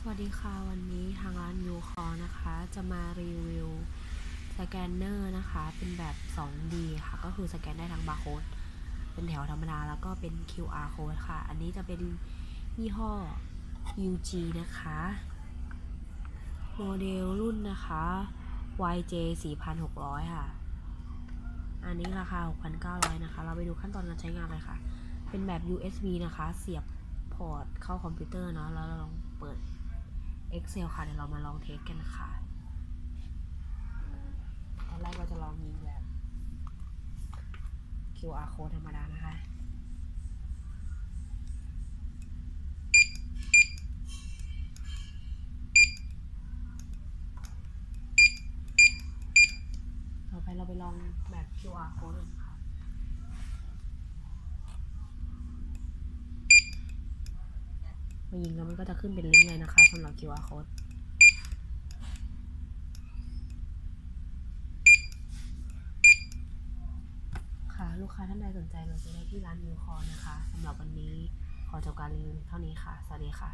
สวัสดีค่ะ วันนี้ทางร้านยูคอนะคะ จะมารีวิวสแกนเนอร์นะคะ เป็นแบบ 2D ค่ะ ก็คือสแกนได้ทั้งบาร์โค้ดเป็นแถวธรรมดา แล้วก็เป็น QR code ค่ะ อันนี้จะเป็นยี่ห้อ UG นะคะ โมเดลรุ่นนะคะ YJ 4600 ค่ะ อันนี้ราคา 6,900 นะคะ เราไปดูขั้นตอนการใช้งานเลยค่ะ เป็นแบบ USB นะคะ เสียบพอร์ตเข้าคอมพิวเตอร์เนาะ แล้วเราลองเปิด Excel ค่ะ เดี๋ยวเรามาลองเทสกันค่ะตอนแรกเราจะลองยิงแบบ QR code ธรรมดานะคะต่อไปเราไปลองแบบ QR code กันค่ะ มายิงแล้วมันก็จะขึ้นเป็นลิงก์เลยนะคะสำหรับ QR code ค่ะลูกค้าท่านใดสนใจเราจะได้ที่ร้านยูคอนะคะสำหรับวันนี้ขอจบการรีวิวเท่านี้ค่ะ สวัสดีค่ะ